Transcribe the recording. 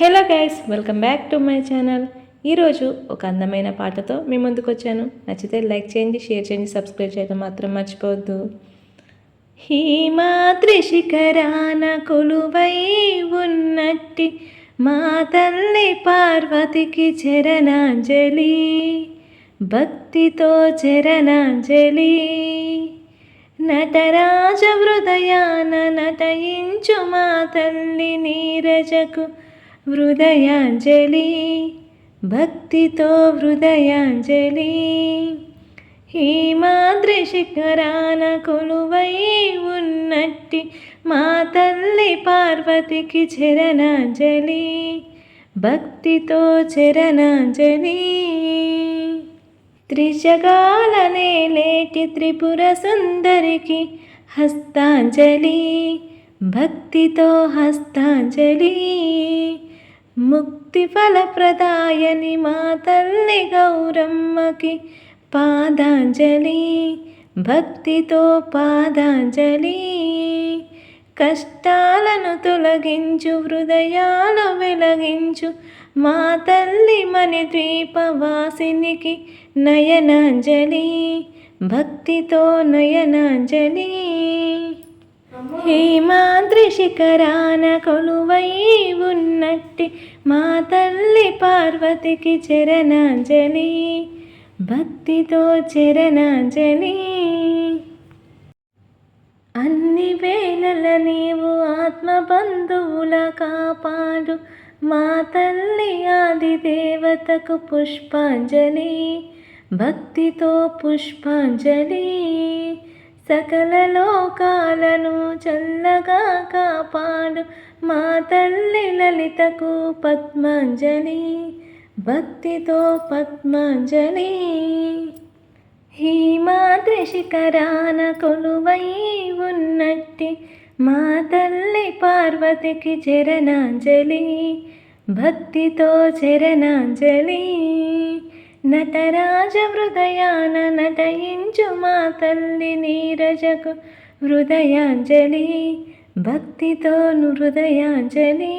Hello guys welcome back to my channel. ఈరోజు ఒక అందమైన పాటతో మీ ముందుకు వచ్చాను. నచ్చితే లైక్ చేయండి షేర్ చేయండి సబ్స్క్రైబ్ చేయడం మాత్రం మర్చిపోవద్దు. హిమాద్రి శిఖరాన కొలువై ఉన్నట్టి మా తల్లి పార్వతికి చరణాంజలి భక్తితో చరణాంజలి. నటరాజ హృదయాన నటయించు మా తల్లి నీరజకు హృదయాంజలి భక్తితో హృదయాంజలి. హిమాద్రి శిఖరాన కొలువై ఉన్నట్టి మా తల్లి పార్వతికి చరణాంజలి భక్తితో చరణాంజలి. త్రిజగాలనే లేటి త్రిపుర సుందరికి హస్తాంజలి భక్తితో హస్తాంజలి. ముక్తి ఫలప్రదాయని మా తల్లి గౌరమ్మకి పాదాంజలి భక్తితో పాదాంజలి. కష్టాలను తొలగించు హృదయాలు వెలగించు మా తల్లి మని ద్వీపవాసినికి నయనాంజలి భక్తితో నయనాంజలి. హేమాద్రి శిఖరాన కొలువై ఉన్నట్టి మా తల్లి పార్వతికి చరణాంజలి భక్తితో చరణాంజలి. అన్ని వేళల నీవు ఆత్మ బంధువుల కాపాడు మా తల్లి ఆది దేవతకు పుష్పాంజలి భక్తితో పుష్పాంజలి. సకల లోకాలను చల్లగా కాపాడు. మా తల్లి లలితకు పద్మాంజలి భక్తితో పద్మాంజలి. హిమాద్రి శిఖరాన కొలువై ఉన్నట్టి మా తల్లి పార్వతికి చరణాంజలి భక్తితో చరణాంజలి. నటరాజ హృదయాన నటయించు మా తల్లి నీరజకు హృదయాంజలి భక్తితోను హృదయాంజలి.